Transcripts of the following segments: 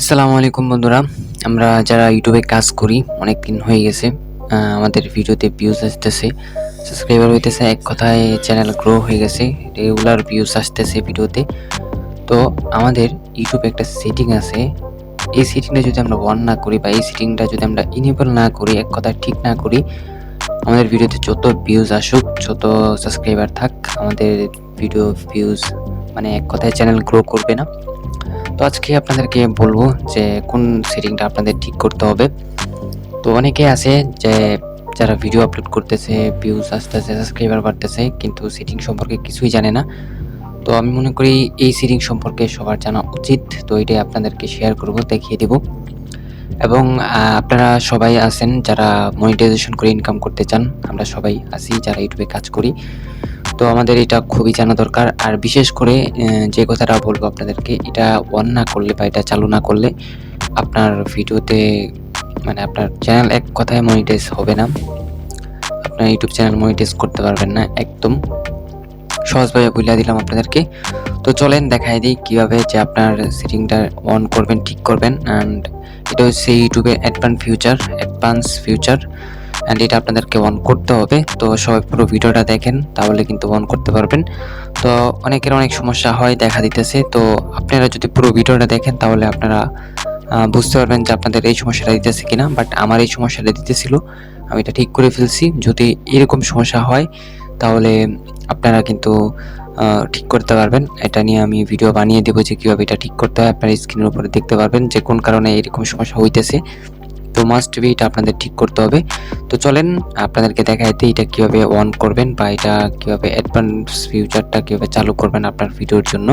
আসসালামু আলাইকুম বন্ধুরা। আমরা যারা ইউটিউবে কাজ করি, অনেক দিন হয়ে গেছে আমাদের ভিডিওতে ভিউজ আসতেছে। সাবস্ক্রাইবার হইতেছে এক কথায় চ্যানেল গ্রো হয়ে গেছে রেগুলার ভিউজ আসতেছে ভিডিওতে। তো আমাদের ইউটিউবে একটা সেটিং আছে। এই সেটিংটা যদি আমরা অন না করি বা এই সেটিংটা যদি আমরা ইনেবল না করি, এক কথা ঠিক না করি, আমাদের ভিডিওতে যত ভিউজ আসুক, যত সাবস্ক্রাইবার থাক, আমাদের ভিডিও ভিউজ মানে এক কথায় চ্যানেল গ্রো করবে না। তো আজকে আপনাদেরকে বলব যে কোন সেটিংটা আপনাদের ঠিক করতে হবে। তো অনেকে আছে যে যারা ভিডিও আপলোড করতেছে ভিউজ আসতেছে সাবস্ক্রাইবার বাড়তেছে, কিন্তু সেটিং সম্পর্কে কিছুই জানে না। তো আমি মনে করি এই সেটিং সম্পর্কে সবার জানা উচিত। তো এটাই আপনাদেরকে শেয়ার করব, দেখিয়ে দেব। এবং আপনারা সবাই আছেন যারা মনিটাইজেশন করে ইনকাম করতে চান, আমরা সবাই আছি যারা ইউটিউবে কাজ করি। তো আমাদের এটা খুবই জানা দরকার। আর বিশেষ করে যে কথাটা বলব আপনাদেরকে, এটা অন না করলে বা এটা চালু না করলে আপনার ভিডিওতে মানে আপনার চ্যানেল এক কথায় মনিটাইজ হবে না। আপনার ইউটিউব চ্যানেল মনিটাইজ করতে পারবেন না একদম। সহজভাবে বুঝিয়ে দিলাম আপনাদেরকে। তো চলেন দেখাই দিই কীভাবে যে আপনার সেটিংটা অন করবেন, ঠিক করবেন। অ্যান্ড এটা হচ্ছে ইউটিউবের advance future advance future and এটা আপনাদেরকে অন করতে হবে। তো সবাই পুরো ভিডিওটা দেখেন, তাহলে কিন্তু অন করতে পারবেন। তো অনেকের অনেক সমস্যা হয়, দেখা দিতেছে। তো আপনারা যদি পুরো ভিডিওটা দেখেন, তাহলে আপনারা বুঝতে পারবেন যে আপনাদের এই সমস্যাটা দিতেছে কিনা। বাট আমার এই সমস্যাটা দিতেছিল, আমি এটা ঠিক করে ফেলছি। যদি এরকম সমস্যা হয়, তাহলে আপনারা কিন্তু ঠিক করতে পারবেন। এটা নিয়ে আমি ভিডিও বানিয়ে দেবো যে কীভাবে এটা ঠিক করতে হয়। আপনার স্ক্রিনের উপরে দেখতে পারবেন যে কোন কারণে এরকম সমস্যা হইতেছে। তো মাস্ট বি এটা আপনাদের ঠিক করতে হবে। তো চলেন, আপনাদেরকে দেখাইতে এটা কীভাবে অন করবেন বা এটা কীভাবে অ্যাডভান্স ফিউচারটা কীভাবে চালু করবেন আপনার ভিডিওর জন্য।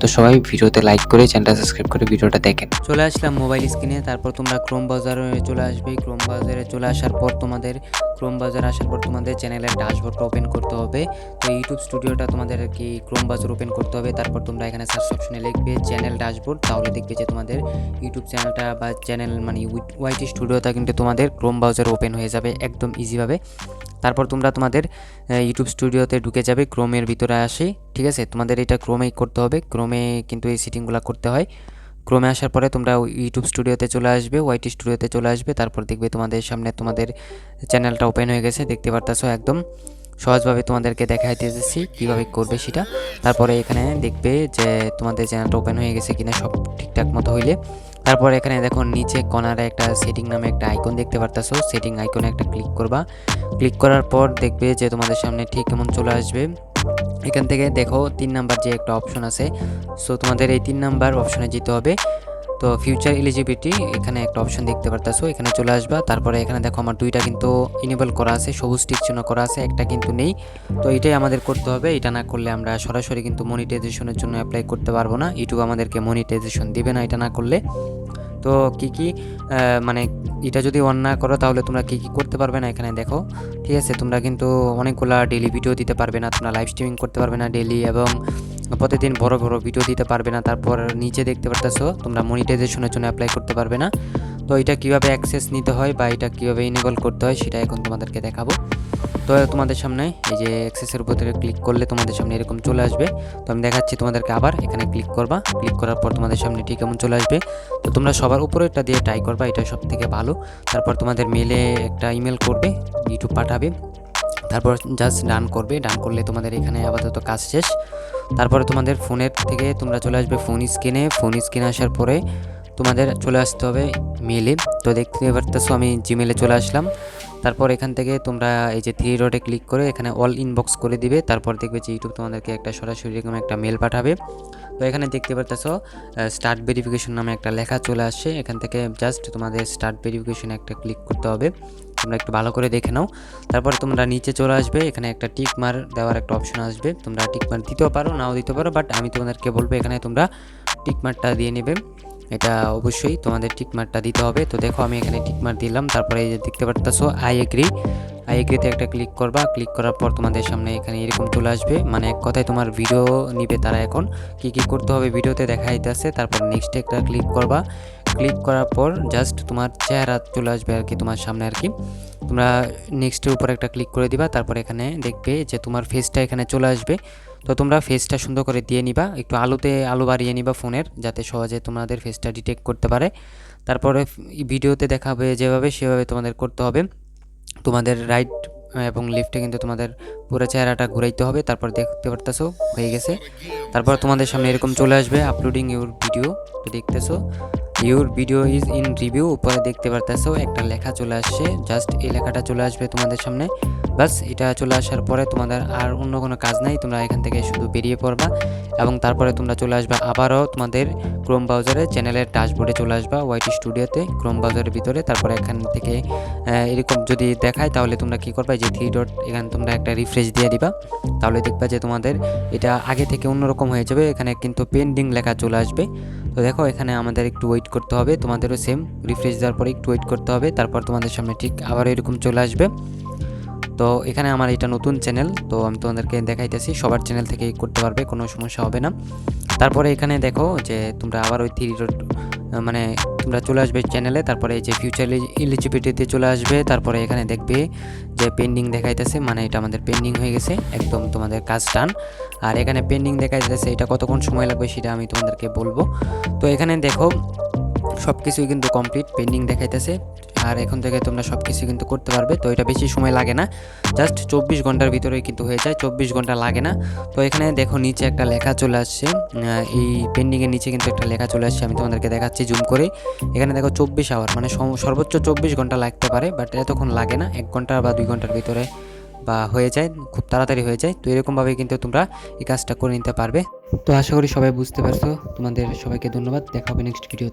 তো সবাই ভিডিওতে লাইক করে চ্যানেলটা সাবস্ক্রাইব করে ভিডিওটা দেখেন। চলে আসলাম মোবাইল স্ক্রিনে তারপর তোমরা ক্রোম ব্রাউজারে চলে আসবে। ক্রোম ব্রাউজারে চলে আসার পর তোমাদের ক্রোম ব্রাউজার আসার পর তোমাদের চ্যানেলের ড্যাশবোর্ডটা ওপেন করতে হবে। তো ইউটিউব স্টুডিওটা তোমাদের কি ক্রোম ব্রাউজার ওপেন করতে হবে। তারপর তোমরা এখানে সার্চ অপশনে লিখবে চ্যানেল ড্যাশবোর্ড তাহলে দেখবে যে তোমাদের ইউটিউব চ্যানেলটা বা চ্যানেল মানে ওয়াইটি স্টুডিওটা কিন্তু তোমাদের ক্রোম ব্রাউজার ওপেন হয়ে যাবে একদম ইজিভাবে তারপর তোমরা তোমাদের ইউটিউব স্টুডিওতে ঢুকে যাবে ক্রোমের ভিতরে আসে, ঠিক আছে? তোমাদের এটা ক্রোমেই করতে হবে ক্রোমে কিন্তু এই সেটিংগুলো করতে হয়। ক্রোমে আসার পরে তোমরা ইউটিউব স্টুডিওতে চলে আসবে ওয়াইটি স্টুডিওতে চলে আসবে, তারপর দেখবে তোমাদের সামনে তোমাদের চ্যানেলটা ওপেন হয়ে গেছে, দেখতে পারতেছো একদম। সহজভাবে তোমাদেরকে দেখাইতে এসেছি কীভাবে করবে সেটা। তারপরে এখানে দেখবে যে তোমাদের চ্যানেলটা ওপেন হয়ে গেছে কিনা সব ঠিকঠাক মতো হইলে। তারপর এখানে দেখো নিচে কর্নারে একটা সেটিং নামে একটা আইকন দেখতে পারতাছো। সেটিং আইকনে একটা ক্লিক করবা। ক্লিক করার পর দেখবে যে তোমাদের সামনে ঠিক কেমন চলে আসবে। এখান থেকে দেখো তিন নাম্বার যে একটা অপশন আছে। সো তোমাদের এই তিন নাম্বার অপশনে যেতে হবে। তো ফিউচার এলিজিবিলিটি এখানে একটা অপশন দেখতে পারতাছো, এখানে চলে আসবা। তারপরে এখানে দেখো আমার দুইটা কিন্তু ইনেবল করা আছে, সবুজ টিক চিহ্ন করা আছে, একটা কিন্তু নেই। তো এটাই আমাদের করতে হবে, এটা না করলে আমরা সরাসরি কিন্তু মনিটাইজেশনের জন্য অ্যাপ্লাই করতে পারব না। ইউটিউব আমাদেরকে মনিটাইজেশন দিবে না, এটা না করলে। তো কি কি মানে এটা যদি অন না করো, তাহলে তোমরা কি কি করতে পারবে না এখানে দেখো। ঠিক আছে, তোমরা কিন্তু অনেকগুলা ডেলি ভিডিও দিতে পারবে না, তোমরা লাইভ স্ট্রিমিং করতে পারবে না ডেলি এবং প্রতিদিন বড় বড় ভিডিও দিতে পারবে না, তারপর নিচে দেখতে পারতেছো, তোমরা মনিটাইজেশনের জন্য অ্যাপ্লাই করতে পারবে না। তো এটা কীভাবে অ্যাক্সেস নিতে হয় বা এটা কীভাবে ইনেবল করতে হয়, সেটা এখন তোমাদেরকে দেখাবো। তো তোমাদের সামনে এই যে অ্যাক্সেসের উপরে ক্লিক করলে তোমাদের সামনে এরকম চলে আসবে। তো আমি দেখাচ্ছি তোমাদেরকে আবার, এখানে ক্লিক করবা। ক্লিক করার পর তোমাদের সামনে ঠিক এমন চলে আসবে। তো তোমরা সবার উপরে এটা দিয়ে ট্রাই করবা, এটা সব থেকে ভালো। তারপর তোমাদের মেলে একটা ইমেল করবে ইউটিউব পাঠাবে। তারপর জাস্ট ডান করবে। ডান করলে তোমাদের এখানে আপাতত কাজ শেষ। তারপরে তোমাদের ফোনের থেকে তোমরা চলে আসবে ফোন স্ক্রিনে ফোন স্ক্রিনে আসার পরে তোমাদের চলে আসতে হবে মেলে তো দেখতে পারতেছো আমি জিমেলে চলে আসলাম। তারপর এখান থেকে তোমরা এই যে থ্রি ডটে ক্লিক করে এখানে অল ইনবক্স করে দিবে। তারপর দেখবে যে ইউটিউব তোমাদেরকে একটা সরাসরি এরকম একটা মেল পাঠাবে। তো এখানে দেখতে পারতেছো স্টার্ট ভেরিফিকেশন নামে একটা লেখা চলে আসছে। এখান থেকে জাস্ট তোমাদের স্টার্ট ভেরিফিকেশনে একটা ক্লিক করতে হবে। তোমরা একটু ভালো করে দেখে নাও। তারপর তোমরা নিচে চলে আসবে, এখানে একটা টিক মার দেওয়ার একটা অপশন আসবে। তোমরা টিক মার দিতেও পারো, নাও দিতে পারো বাট আমি তোমাদেরকে বলব এখানে তোমরা টিক মারটা দিয়ে নেবে। এটা অবশ্যই তোমাদের টিক মারটা দিতে হবে। তো দেখো আমি এখানে টিক মার দিলাম, তারপরে এই যে দেখতে পারতেছো আই এগ্রি আই এগ্রিতে একটা ক্লিক করবা ক্লিক করার পর তোমাদের সামনে এখানে এরকম চলে আসবে। মানে এক কথায় তোমার ভিডিও নিবে তারা এখন, কি কি করতে হবে ভিডিওতে দেখা যাইতেছে তারপর নেক্সট একটা ক্লিক করবা। ক্লিক করার পর জাস্ট তোমার চেহারা চলে আসবে আর কি, তোমার সামনে আর কি। তোমরা নেক্সটের উপর একটা ক্লিক করে দিবা, তারপর এখানে দেখবে যে তোমার ফেসটা এখানে চলে আসবে। তো তোমরা ফেসটা সুন্দর করে দিয়ে নিবা, একটু আলোতে আলো বাড়িয়ে নিবা ফোনের, যাতে সহজে তোমাদের ফেসটা ডিটেক্ট করতে পারে। তারপরে ভিডিওতে দেখাবে যেভাবে সেভাবে তোমাদের করতে হবে। তোমাদের রাইট এবং লেফটে কিন্তু তোমাদের পুরো চেহারাটা ঘুরাইতে হবে, তারপর দেখতে পারতেছো, হয়ে গেছে। তারপর তোমাদের সামনে এরকম চলে আসবে আপলোডিং ইউর ভিডিও তো দেখতেছো। Your video is in review উপরে দেখতে পারতেছো, একটা লেখা চলে আসছে জাস্ট এই লেখাটা চলে আসবে তোমাদের সামনে। বাস, এটা চলে আসার পরে তোমাদের আর অন্য কোনো কাজ নাই, তোমরা এখান থেকে শুধু বেরিয়ে পড়বা, এবং তারপরে তোমরা চলে আসবে আবারও তোমাদের ক্রোম ব্রাউজারে চ্যানেলের ড্যাশবোর্ডে চলে আসবা ওয়াইটি স্টুডিওতে ক্রোম ব্রাউজারের ভিতরে, তারপরে এখান থেকে এরকম যদি দেখায়, তাহলে তোমরা কি করবা, যে থ্রি ডট এখানে তোমরা একটা রিফ্রেশ দিয়ে দিবা, তাহলে দেখবা যে তোমাদের এটা আগে থেকে অন্যরকম হয়ে যাবে, এখানে কিন্তু পেন্ডিং লেখা চলে আসবে। তো দেখো, এখানে আমাদের একটু ওয়েট করতে হবে। তোমাদেরও সেম রিফ্রেশ দেওয়ার পরে একটু ওয়েট করতে হবে। তারপর তোমাদের সামনে ঠিক আবার এরকম চলে আসবে। তো এখানে আমার এটা নতুন চ্যানেল তো আমি তোমাদেরকে দেখাইতেছি। সবার চ্যানেল থেকেই করতে পারবে, কোনো সমস্যা হবে না। তারপরে এখানে দেখো যে তোমরা আবার ওই থ্রি মানে তোমরা চলে আসবে চ্যানেলে তারপরে এই যে ফিউচার ইলিজিবিলিটিতে চলে আসবে, তারপরে এখানে দেখবে যে পেন্ডিং দেখাইতেছে মানে এটা আমাদের পেন্ডিং হয়ে গেছে, একদম তোমাদের কাজ ডান আর এখানে পেন্ডিং দেখাইতেছে, এটা কতক্ষণ সময় লাগবে সেটা আমি তোমাদেরকে বলব। তো এখানে দেখো সব কিছুই কিন্তু কমপ্লিট পেন্ডিং দেখাইতেছে। আর এখন থেকে তোমরা সব কিছু কিন্তু করতে পারবে, তো এটা বেশি সময় লাগে না। জাস্ট চব্বিশ ঘণ্টার ভিতরেই কিন্তু হয়ে যায়, চব্বিশ ঘণ্টা লাগে না। তো এখানে দেখো নিচে একটা লেখা চলে আসছে এই পেন্ডিংয়ের নিচে কিন্তু একটা লেখা চলে আসছে, আমি তোমাদেরকে দেখাচ্ছি জুম করে। এখানে দেখো চব্বিশ আওয়ার মানে সর্বোচ্চ চব্বিশ ঘণ্টা লাগতে পারে বাট এতক্ষণ লাগে না, এক ঘণ্টা বা দুই ঘণ্টার ভিতরে বা হয়ে যায়, খুব তাড়াতাড়ি হয়ে যায়। তো এরকমভাবে কিন্তু তোমরা এই কাজটা করে নিতে পারবে। তো আশা করি সবাই বুঝতে পারছ, তোমাদের সবাইকে ধন্যবাদ, দেখা হবে নেক্সট ভিডিও